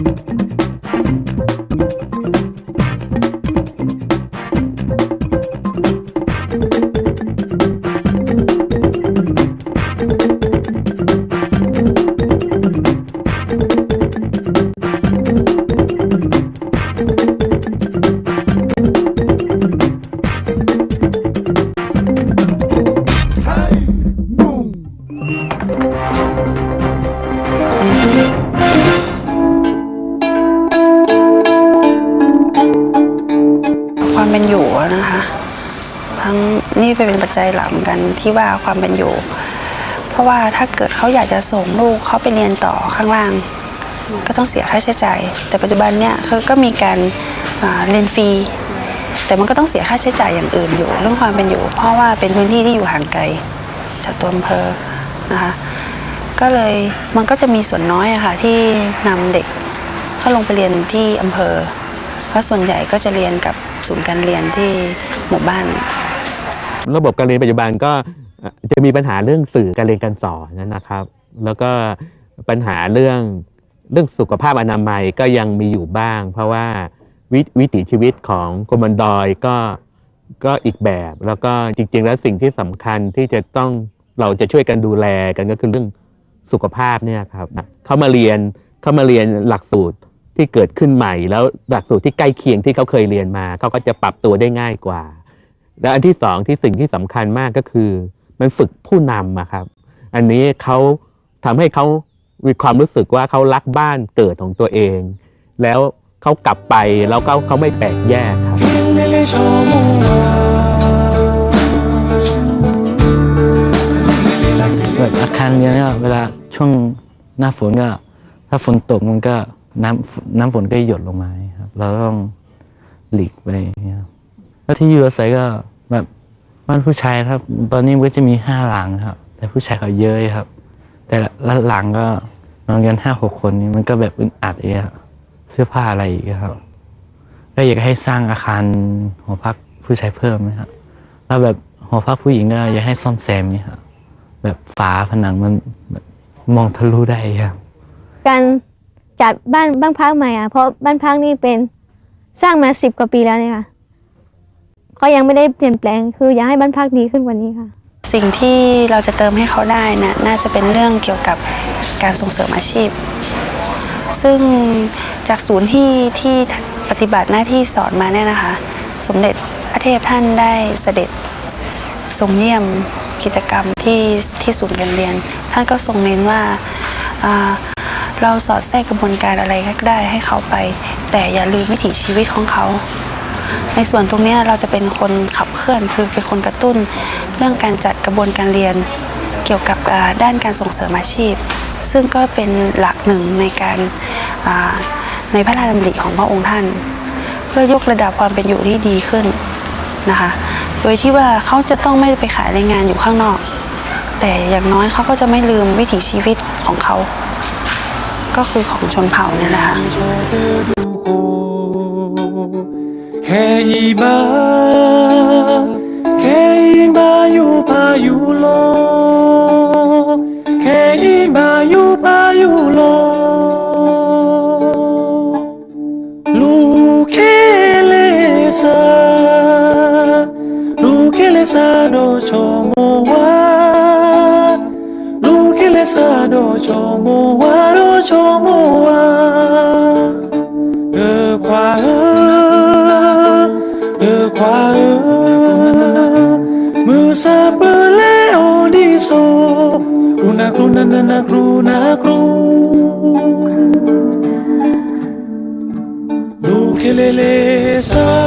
คว นี่เป็นปัจจัยหลักกันที่ว่าความเป็นอยู่ เพราะว่าถ้าเกิดเขาอยากจะส่งลูกเขาไปเรียนต่อข้างล่าง ก็ต้องเสียค่าใช้จ่าย แต่ปัจจุบันเนี่ยคือก็มีการเรียนฟรีแต่มันก็ต้องเสียค่าใช้จ่ายอย่างอื่นอยู่ เรื่องความเป็นอยู่ เพราะว่าเป็นพื้นที่ที่อยู่ห่างไกลจากตัวอำเภอนะคะก็เลยมันก็จะมีส่วนน้อยอะค่ะที่นำเด็กเข้าลงไปเรียนที่อำเภอ เพราะส่วนใหญ่ก็จะเรียนกับศูนย์การเรียนที่หมู่บ้าน ระบบการเรียนปัจจุบันก็จะมีปัญหาเรื่องสื่อการเรียนการสอนนะครับ แล้วก็ปัญหาเรื่องเรื่องสุขภาพอนามัยก็ยังมีอยู่บ้าง เพราะว่าวิวิถีชีวิตของคนบนดอยก็ก็อีกแบบ แล้วก็จริง ๆ แล้วสิ่งที่สำคัญที่จะต้องเราจะช่วยกันดูแลกันก็คือเรื่องสุขภาพเนี่ยครับเขามาเรียนเขามาเรียนหลักสูตรที่เกิดขึ้นใหม่ แล้วหลักสูตรที่ใกล้เคียงที่เขาเคยเรียนมาเขาก็จะปรับตัวได้ง่ายกว่า และอันที่สองที่สิ่งที่สำคัญมากก็คือ มันฝึกผู้นำอะครับ อันนี้เขาทำให้เขามีความรู้สึกว่าเขารักบ้านเกิดของตัวเอง แล้วเขากลับไปแล้วเขาเขาไม่แปลกแยกครับอาคารเรียนเนี่ยเวลาช่วงหน้าฝนก็ ถ้าฝนตกมันก็น้ำน้ำฝนก็หยดลงมาครับ เราต้องหลีกไปนะครับแล้วที่อยู่อาศัยก็ บ้านผู้ชายครับ ตอนนี้ก็จะมีห้าหลังครับ แต่ผู้ชายเขาเยอะครับ แต่ละหลังก็นอนกันห้าหกคนนี่มันก็แบบอึดอัดเองครับเสื้อผ้าอะไรอีกครับ ก็อยากให้สร้างอาคารหอพักผู้ชายเพิ่มนะครับแล้วแบบหอพักผู้หญิงก็อยากให้ซ่อมแซมนี่ครับแบบฝาผนังมันแบบมองทะลุได้ครับ การจัดบ้านบ้านพักใหม่อะเพราะบ้านพักนี่เป็นสร้างมาสิบกว่าปีแล้วเนี่ยค่ะ ก็ยังไม่ได้เปลี่ยนแปลง คืออยากให้บ้านพักดีขึ้นกว่านี้ค่ะ สิ่งที่เราจะเติมให้เขาได้นะน่าจะเป็นเรื่องเกี่ยวกับการส่งเสริมอาชีพ ซึ่งจากศูนย์ที่ที่ปฏิบัติหน้าที่สอนมาเนี่ยนะคะ สมเด็จพระเทพท่านได้เสด็จทรงเยี่ยมกิจกรรมที่ที่ศูนย์การเรียน ท่านก็ทรงเน้นว่าาเราสอดแทรกกระบวนการอะไรก็ได้ให้เขาไป แต่อย่าลืมวิถีชีวิตของเขา ในส่วนตรงนี้เราจะเป็นคนขับเคลื่อนคือเป็นคนกระตุ้น เรื่องการจัดกระบวนการเรียน เกี่ยวกับด้านการส่งเสริมอาชีพ ซึ่งก็เป็นหลักหนึ่งในการในพระราชดำริของพระองค์ท่าน เพื่อยกระดับความเป็นอยู่ที่ดีขึ้นนะคะ โดยที่ว่าเขาจะต้องไม่ไปขายแรงงานอยู่ข้างนอก แต่อย่างน้อยเขาก็จะไม่ลืมวิถีชีวิตของเขา ก็คือของชนเผ่าเนี่ยนะคะ แค่ยีมาแรูนาครูนานานาครูนาครูลูเคเลเลซาสวัส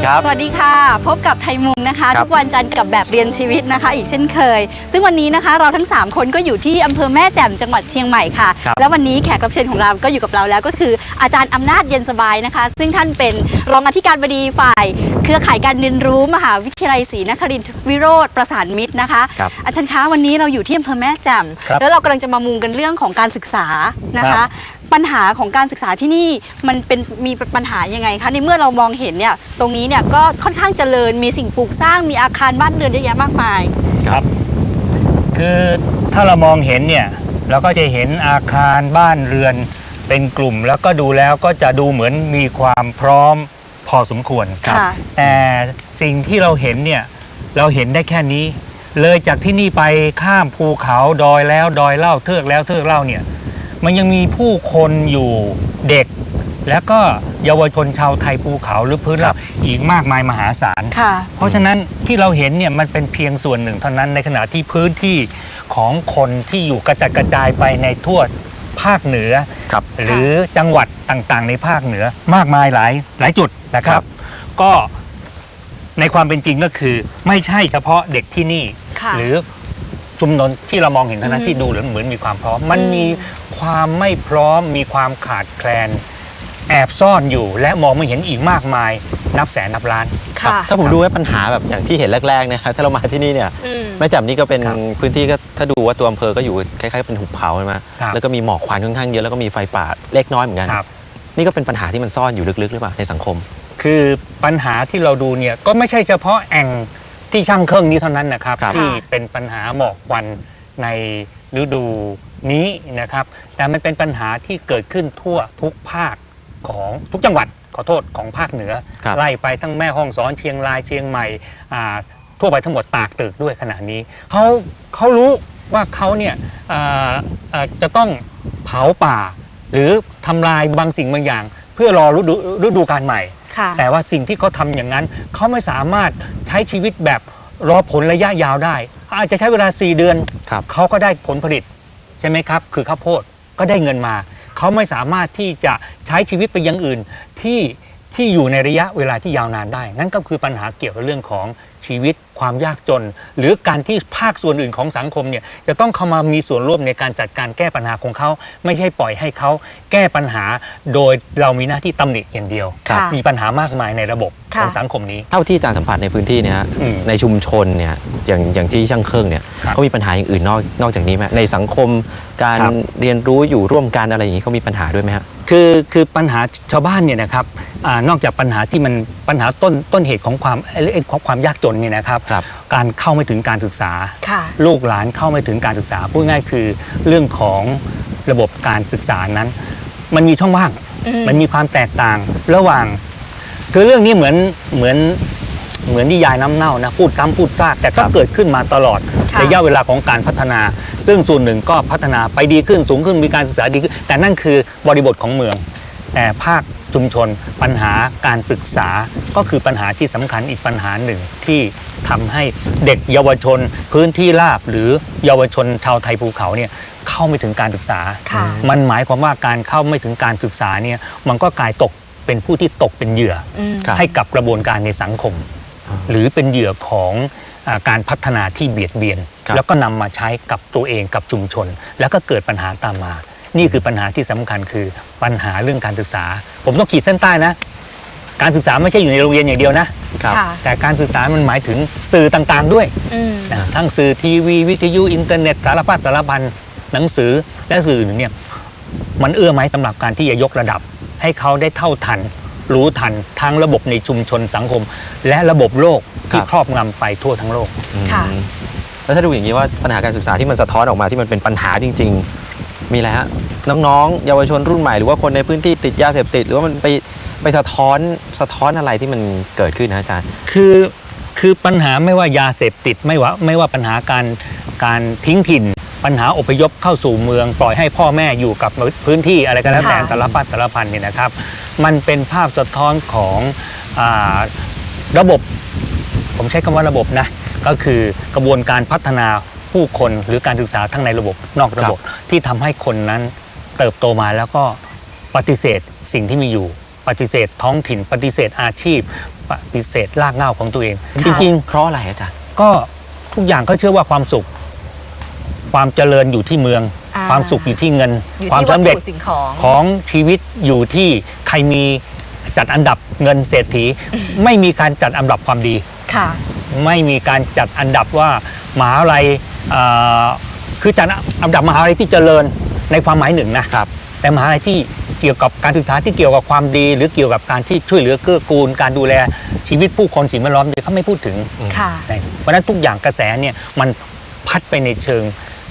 ดีครับ สวัสดีค่ะ พบกับไทยมุงนะคะครับทุกวันจันทร์กับแบบเรียนชีวิตนะคะ อีกเช่นเคย ซึ่งวันนี้นะคะเราทั้ง 3 คนก็อยู่ที่อำเภอแม่แจ่มจังหวัดเชียงใหม่ค่ะครับและวันนี้แขกรับเชิญของเราก็อยู่กับเราแล้วก็คืออาจารย์อำนาจเย็นสบายนะคะ ซึ่งท่านเป็นรองอธิการบดีฝ่าย เครือข่ายการเรียนรู้มหาวิทยาลัยศรีนครินทรวิโรธประสานมิตรนะคะครับอาจารย์คะวันนี้เราอยู่ที่อำเภอแม่แจ่มครับแล้วเรากำลังจะมามุงกันเรื่องของการศึกษานะครัคะบ ปัญหาของการศึกษาที่นี่มันเป็นมีปัญหายังไงคะในเมื่อเรามองเห็นเนี่ยตรงนี้เนี่ยก็ค่อนข้างเจริญมีสิ่งปลูกสร้างมีอาคารบ้านเรือนเยอะแยะมากมายครับ คือถ้าเรามองเห็นเนี่ยเราก็จะเห็นอาคารบ้านเรือนเป็นกลุ่ม แล้วก็ดูแล้วก็จะดูเหมือนมีความพร้อมพอสมควรค่ะแต่สิ่งที่เราเห็นเนี่ยเราเห็นได้แค่นี้ เลยจากที่นี่ไปข้ามภูเขาดอยแล้วดอยเล่าเทือกแล้วเทือกเล่าเนี่ย มันยังมีผู้คนอยู่เด็ก แล้วก็เยาวชนชาวไทยภูเขาหรือพื้นราบอีกมากมายมหาศาล ค่ะ เพราะฉะนั้นที่เราเห็นเนี่ยมันเป็นเพียงส่วนหนึ่งเท่านั้นในขณะที่พื้นที่ของคนที่อยู่กระจัดกระจายไปในทั่วภาคเหนือ ครับ หรือจังหวัดต่างๆ ในภาคเหนือมากมายหลายหลายจุดนะคครัรับ บ ก็ในความเป็นจริงก็คือไม่ใช่เฉพาะเด็กที่นี่ ค่ะ หรือ ชุมนนที่เรามองเห็นเท่านั้นอืมที่ดูเหมือนเหมือนมีความพร้อม มันอืมมีความไม่พร้อม มีความขาดแคลน แอบซ่อนอยู่ และมองไม่เห็นอีกมากมาย นับแสนนับล้าน ค่ะ ถ้าผมดูว่าปัญหาแบบอย่างที่เห็นแรกๆเนะครับถ้าเรามาที่นี่เนี่ยอืม แม่แจ่มนี่ก็เป็นครับพื้นที่ก็ถ้าดูว่าตัวอำเภอก็อยู่คล้ายๆเป็นหุบเขาใช่ไหมครับแล้วก็มีหมอกควันค่อนข้างเยอะแล้วก็มีไฟป่าเล็กน้อยเหมือนกันครับ นี่ก็เป็นปัญหาที่มันซ่อนอยู่ลึกๆหรือเปล่าในสังคม คือปัญหาที่เราดูเนี่ยก็ไม่ใช่เฉพาะแอ่ง ที่ช่างเครื่องนี้เท่านั้นนะครับ ครับ ที่เป็นปัญหาหมอกควันในฤดูนี้นะครับ แต่มันเป็นปัญหาที่เกิดขึ้นทั่วทุกภาคของทุกจังหวัดขอโทษของภาคเหนือ ครับ ไล่ไปทั้งแม่ห้องสอนเชียงรายเชียงใหม่อ่าทั่วไปทั้งหมดตากตึกด้วยขณะนี้เขาเขารู้ว่าเขาเนี่ยอ่าอ่าจะต้องเผาป่า หรือทำลายบางสิ่งบางอย่าง เพื่อรอฤดูฤดูการใหม่ ค่ะ แต่ว่าสิ่งที่เขาทำอย่างนั้นเขาไม่สามารถ ใช้ชีวิตแบบรอผลระยะยาวได้ อาจจะใช้เวลา 4 เดือน ครับเขาก็ได้ผลผลิตใช่ไหมครับ คือข้าวโพดก็ได้เงินมา เขาไม่สามารถที่จะใช้ชีวิตไปอยังอื่นที่ที่อยู่ในระยะเวลาที่ยาวนานได้ นั่นก็คือปัญหาเกี่ยวกับเรื่องของ ชีวิตความยากจน หรือการที่ภาคส่วนอื่นของสังคมเนี่ยจะต้องเข้ามามีส่วนร่วมในการจัดการแก้ปัญหาของเขา ไม่ใช่ปล่อยให้เขาแก้ปัญหา โดยเรามีหน้าที่ตำหนิอย่างเดียวค่ะมีปัญหามากมายในระบบค่ะของสังคมนี้ เท่าที่อาจารย์สัมผัสในพื้นที่เนี่ยฮะอืมในชุมชนเนี่ย อย่างอย่างที่ช่างเครื่องเนี่ยครับเขามีปัญหาอย่างอื่นนอกนอกจากนี้ไหมในสังคมการครับ เรียนรู้อยู่ร่วมกันอะไรอย่างนี้เขามีปัญหาด้วยไหมฮะ คือคือปัญหาชาวบ้านเนี่ยนะครับอานอกจากปัญหาที่มันปัญหาต้นต้นเหตุของความเอ่อของความยากจนเนี่ยนะครับ ครับการเข้าไม่ถึงการศึกษา ค่ะ ลูกหลานเข้าไม่ถึงการศึกษาพูดง่ายคือเรื่องของระบบการศึกษานั้น มันมีช่องว่าง อืม มันมีความแตกต่างระหว่าง คือเรื่องนี้เหมือนเหมือน เหมือนนิยายน้ำเน่านะพูดซ้ำพูดซากแต่ก็ครับเกิดขึ้นมาตลอดค่ะ ระยะเวลาของการพัฒนา ซึ่งส่วนหนึ่งก็พัฒนาไปดีขึ้นสูงขึ้นมีการศึกษาดีขึ้น แต่นั่นคือบริบทของเมือง แต่ภาคชุมชนปัญหาการศึกษาก็คือปัญหาที่สำคัญอีกปัญหาหนึ่งที่ทำให้เด็กเยาวชน พื้นที่ราบหรือเยาวชนชาวไทยภูเขาเนี่ยเข้าไม่ถึงการศึกษา ค่ะ มันหมายความว่าการเข้าไม่ถึงการศึกษาเนี่ยมันก็กลายตกเป็นผู้ที่ตกเป็นเหยื่ออืม ครับ ให้กับกระบวนการในสังคม หรือเป็นเหยื่อของอาการพัฒนาที่เบียดเบียนครับแล้วก็นำมาใช้กับตัวเองกับชุมชน แล้วก็เกิดปัญหาตามมา นี่คือปัญหาที่สำคัญคือปัญหาเรื่องการศึกษา ผมต้องขีดเส้นใต้นะ การศึกษาไม่ใช่อยู่ในโรงเรียนอย่างเดียวนะครับค่ะแต่การศึกษามันหมายถึงสื่อต่างๆด้วยอืมนะทั้งสื่อทีวีวิทยุอินเทอร์เน็ตสารพัดสารพันหนังสือและสื่ออื่นเนี่ยมันเอื้อไหมสำหรับการที่จะยกระดับให้เขาได้เท่าทัน รู้ทันทั้งระบบในชุมชนสังคม และระบบโลกที่ครับครอบงำไปทั่วทั้งโลกค่ะอืมแล้วถ้าดูอย่างนี้ว่าปัญหาการศึกษาที่มันสะท้อนออกมาที่มันเป็นปัญหาจริง ๆ มีอะไรฮะน้องๆ เยาวชนรุ่นใหม่หรือว่าคนในพื้นที่ติดยาเสพติด หรือว่ามันไปไปสะท้อนสะท้อนอะไรที่มันเกิดขึ้นนะอาจารย์ คือคือปัญหาไม่ว่ายาเสพติดไม่ว่าไม่ว่าปัญหาการการทิ้งถิ่น ปัญหาอพยพเข้าสู่เมือง ปล่อยให้พ่อแม่อยู่กับพื้นที่อะไรก็แล้วแต่ค่ะสารพัดสารพันเนี่ยนะครับ มันเป็นภาพสะท้อนของอาระบบ ผมใช้คำว่าระบบนะ ก็คือกระบวนการพัฒนาผู้คนหรือการศึกษาทั้งในระบบนอกระบบ ที่ทำให้คนนั้นเติบโตมาแล้วก็ปฏิเสธสิ่งที่มีอยู่ ปฏิเสธท้องถิ่น ปฏิเสธอาชีพ ปฏิเสธรากเหง้าของตัวเองค่ะจริงเพราะอะไรอาจารย์ ๆ ก็ทุกอย่างก็เชื่อว่าความสุข ความเจริญอยู่ที่เมือง อ่า ความสุขอยู่ที่เงิน อยู่ความที่วัตสำเร็จถุสิ่งของ ของชีวิตอยู่ที่ใครมีจัดอันดับเงินเศรษฐี ไม่มีการจัดอันดับความดี ค่ะ ไม่มีการจัดอันดับว่ามหาลัยเอ่อคือจัดอันดับมหาลัยที่เจริญในความหมายหนึ่งนะครับ แต่มหาลัยที่เกี่ยวกับการศึกษาที่เกี่ยวกับความดี หรือเกี่ยวกับการที่ช่วยเหลือเกื้อกูล การดูแลชีวิตผู้คนสิ่งแวดล้อมเนี่ยเขาไม่พูดถึง ค่ะ เพราะฉะนั้นทุกอย่างกระแสเนี่ยมันพัดไปในเชิง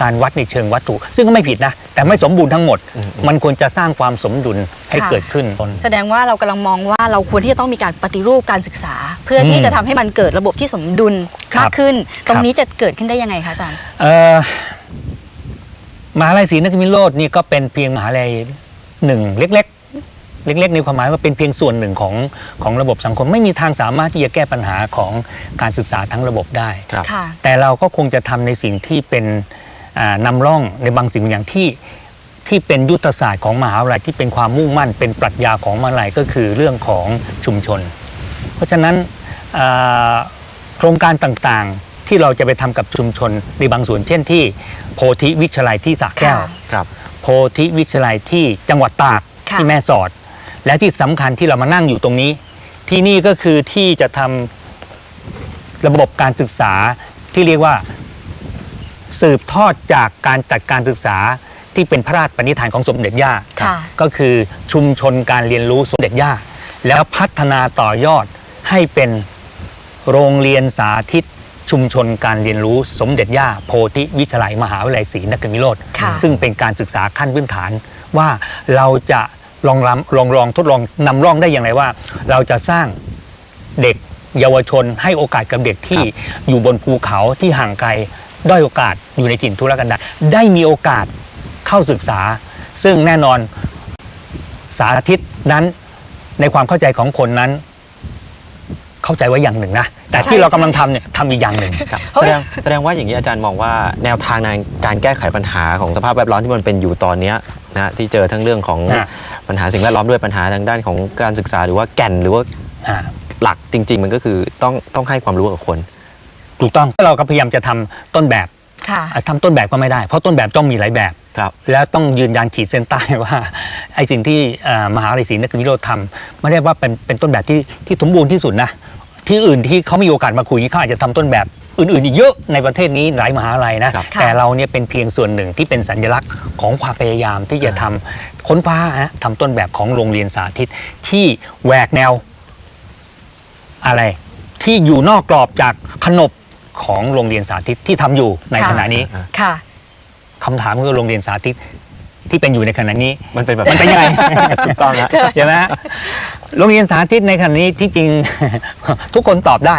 การวัดในเชิงวัตถุ ซึ่งก็ไม่ผิดนะ แต่ไม่สมบูรณ์ทั้งหมดอืมมันควรจะสร้างความสมดุลให้ค่ะเกิดขึ้น แสดงว่าเรากำลังมองว่าเราควรที่จะต้องมีการปฏิรูปการศึกษา เพื่อที่อืมจะทำให้มันเกิดระบบที่สมดุลครับมากขึ้น ตรคงรับนี้จะเกิดขึ้นได้ยังไงคะอาจารย์เอ่อมหาลัยศรีนครินทรโรดนี่ก็เป็นเพียงมหาลัยหนึ่งเล็กๆเล็กๆในความหมายว่าเป็นเพียงส่วนหนึ่งของของระบบสังคม ไม่มีทางสามารถที่จะแก้ปัญหาของการศึกษาทั้งระบบได้ครับค่ะแต่เราก็คงจะทำในสิ่งที่เป็นอ่า นำร่องในบางสิ่งบางอย่างที่ที่เป็นยุทธศาสตร์ของมหาวิทยาลัยที่เป็นความมุ่งมั่น เป็นปรัชญาของมหาวิทยาลัยก็คือเรื่องของชุมชน เพราะฉะนั้นอ่าโครงการต่างๆที่เราจะไปทำกับชุมชนในบางส่วน เช่นที่โพธิวิทยาลัยที่สระแก้วค่ะครับโพธิวิทยาลัยที่จังหวัดตากค่ะที่แม่สอด และที่สำคัญที่เรามานั่งอยู่ตรงนี้ ที่นี่ก็คือที่จะทำระบบการศึกษาที่เรียกว่า สืบทอดจากการจัดการศึกษาที่เป็นพระราชปณิธานของสมเด็จย่าค่ะ ก็คือชุมชนการเรียนรู้สมเด็จย่า แล้วพัฒนาต่อยอดให้เป็นโรงเรียนสาธิตชุมชนการเรียนรู้สมเด็จย่าโพธิวิทยาลัยมหาวิทยาลัยศรีนครินทรวิโรธค่ะ ซึ่งเป็นการศึกษาขั้นพื้นฐานว่าเราจะลองรำลองลองทดลองนำร่องได้อย่างไรว่า เราจะสร้างเด็กเยาวชนให้โอกาสกับเด็กที่อยู่บนภูเขาที่ห่างไกล ด้อยโอกาสอยู่ในถิ่นทุรกันดารได้มีโอกาสเข้าศึกษา ซึ่งแน่นอนสาธิตนั้นในความเข้าใจของคนนั้น เข้าใจไว้อย่างหนึ่งนะ แต่ใช่ที่เรากำลังทำเนี่ยทำอีกอย่างหนึ่งครับเฮ้แสยดงแสดงว่าอย่างนี้อาจารย์มองว่าแนวทางในการแก้ไขปัญหาของสภาพแวดล้อมที่มันเป็นอยู่ตอนเนี้ยนะที่เจอทั้งเรื่องของอะปัญหาสิ่งแวดล้อมด้วยปัญหาทางด้านของการศึกษาหรือว่าแก่นหรือว่าอ่าหลักจริง ๆ มันก็คือต้องต้องให้ความรู้กับคน ถูกต้องเราก็พยายามจะทำต้นแบบค่ะอะทำต้นแบบก็ไม่ได้ เพราะต้นแบบต้องมีหลายแบบครับแล้วต้องยืนยันขีดเส้นใต้ว่าไอ้สิ่งที่เอ่อมหาวิทยาลัยศรีนครินทรวิโรธทำไม่ได้ว่าเป็นเป็นต้นแบบที่ที่สมบูรณ์ที่สุดนะที่อื่นที่เขามีโอกาสมาคุยเขาอาจจะทำต้นแบบอื่นๆอีกเยอะในประเทศนี้หลายมหาลัยนะครับแต่เราเนี่ยเป็นเพียงส่วนหนึ่งที่เป็นสัญลักษณ์ของความพยายามที่จะทำค้นคว้าฮะทำต้นแบบของโรงเรียนสาธิตที่แหวกแนวอะไร ที่อยู่นอกกรอบจากขนบ ของโรงเรียนสาธิตที่ทำอยู่ในค่ะขณะนี้ค่ะคำถามคือโรงเรียนสาธิตที่เป็นอยู่ในขณะนี้ มันเป็นแบบมันเป็นยังไงถูกต้องฮะใช่ไหมฮะโรงเรียนสาธิตในขณะนี้ที่จริงทุกคนตอบได้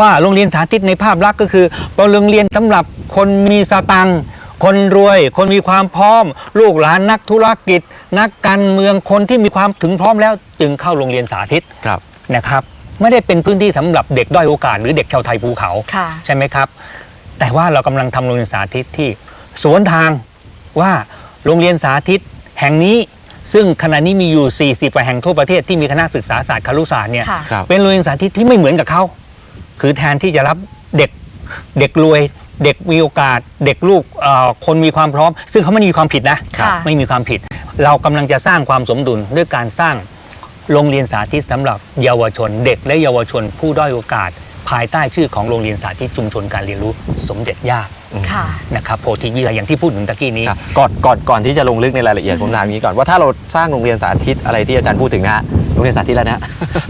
ว่าโรงเรียนสาธิตในภาพลักษณ์ก็คือเป็นโรงเรียนสำหรับคนมีสตังค์คนรวย คนมีความพร้อม ลูกหลานนักธุรกิจ นักการเมืองคนที่มีความถึงพร้อมแล้ว จึงเข้าโรงเรียนสาธิตครับนะครับ ไม่ได้เป็นพื้นที่สำหรับเด็กด้อยโอกาสหรือเด็กชาวไทยภูเขาค่ะใช่ไหมครับ แต่ว่าเรากำลังทำโรงเรียนสาธิตที่สวนทางว่าโรงเรียนสาธิตแห่งนี้ซึ่งขณะนี้มีอยู่ 40กว่าแห่งทั่วประเทศที่มีคณะศึกษาศาสตร์ครุศาสตร์เนี่ยค่ะครับเป็นโรงเรียนสาธิตที่ไม่เหมือนกับเขาคือแทนที่จะรับเด็กเด็กรวยเด็กมีโอกาสเด็กลูกเอ่อคนมีความพร้อม ซึ่งเขาไม่มีความผิดนะค่ะไม่มีความผิด เรากำลังจะสร้างความสมดุลด้วยการสร้าง โรงเรียนสาธิตสำหรับเยาวชนเด็กและเยาวชนผู้ด้อยโอกาส ภายใต้ชื่อของโรงเรียนสาธิตชุมชนการเรียนรู้สมเด็จย่าค่ะนะครับโพธิวิทยาอย่างที่พูดถึงตะกี้นี้ครับก่อนก่อนก่อนที่จะลงลึกในรายละเอียดผมถามอย่างนี้ก่อนว่าถ้าเราสร้างโรงเรียนสาธิตอะไรที่อาจารย์พูดถึงนะฮะโรงเรียนสาธิตแล้วนะ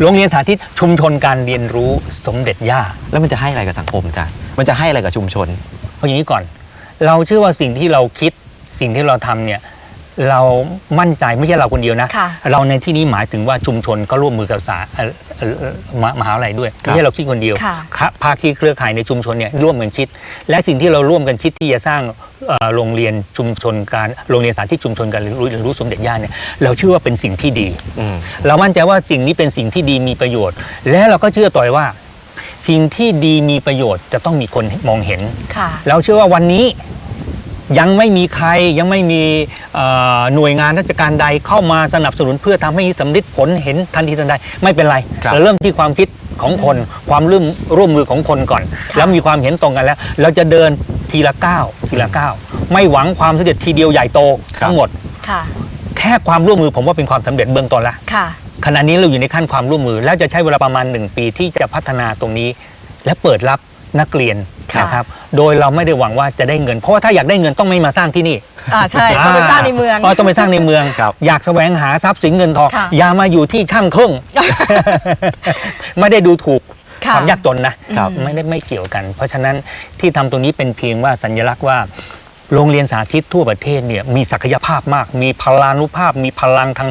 โรงเรียนสาธิตชุมชนการเรียนรู้สมเด็จย่าแล้วมันจะให้อะไรกับสังคมอาจารย์มันจะให้อะไรกับชุมชนเพราะอย่างนี้ก่อน เราเชื่อว่าสิ่งที่เราคิดสิ่งที่เราทำเนี่ย เรามั่นใจไม่ใช่เราคนเดียวนะ ค่ะเราในที่นี้หมายถึงว่าชุมชนก็ร่วมมือกับสาเอ่อเอ่อเอ่อมหมหาวิทยาลัยด้วยครับไม่ใช่เราคิดคนเดียว ค่ะค่ะภาคีเครือข่ายในชุมชนเนี่ยร่วมกันคิด และสิ่งที่เราร่วมกันคิดที่จะสร้างเอ่อโรงเรียนชุมชนการโรงเรียนสาธิตชุมชนการเรียนรู้เรียนรู้สมเด็จย่าเนี่ยเราเชื่อว่าเป็นสิ่งที่ดี อืม เรามั่นใจว่าสิ่งนี้เป็นสิ่งที่ดีมีประโยชน์ และเราก็เชื่อต่อยว่า สิ่งที่ดีมีประโยชน์จะต้องมีคนมองเห็น ค่ะ เราเชื่อว่าวันนี้ ยังไม่มีใครยังไม่มีเอ่อหน่วยงานราชการใดเข้ามาสนับสนุนเพื่อทำให้สำลิดผลเห็นทันทีทันใดไม่เป็นไรครับเราเริ่มที่ความคิดของคนความร่วมร่วมมือของคนก่อนค่ะแล้วมีความเห็นตรงกันแล้ว เราจะเดินทีละก้าวทีละก้าวไม่หวังความสำเร็จทีเดียวใหญ่โตทั้งหมดค่ะแค่ความร่วมมือผมว่าเป็นความสำเร็จเบื้องต้นละค่ะขณะนี้เราอยู่ในขั้นความร่วมมือ แล้วจะใช้เวลาประมาณ 1 ปีที่จะพัฒนาตรงนี้ และเปิดรับนักเรียนค่ะ นะครับโดยเราไม่ได้หวังว่าจะได้เงิน เพราะว่าถ้าอยากได้เงินต้องไม่มาสร้างที่นี่อ่าใช่ต้องไปสร้างในเมืองต้องไปสร้างในเมือง ครับ อยากแสวงหาทรัพย์สินเงินทองค่ะอย่ามาอยู่ที่ช่างเครื่อง ไม่ได้ดูถูกค่ะความยากจนนะครับ ไม่ได้ไม่เกี่ยวกัน เพราะฉะนั้นที่ทำตรงนี้เป็นเพียงว่าสัญลักษณ์ว่า โรงเรียนสาธิตทั่วประเทศเนี่ยมีศักยภาพมาก มีพลานุภาพ มีพลังทาง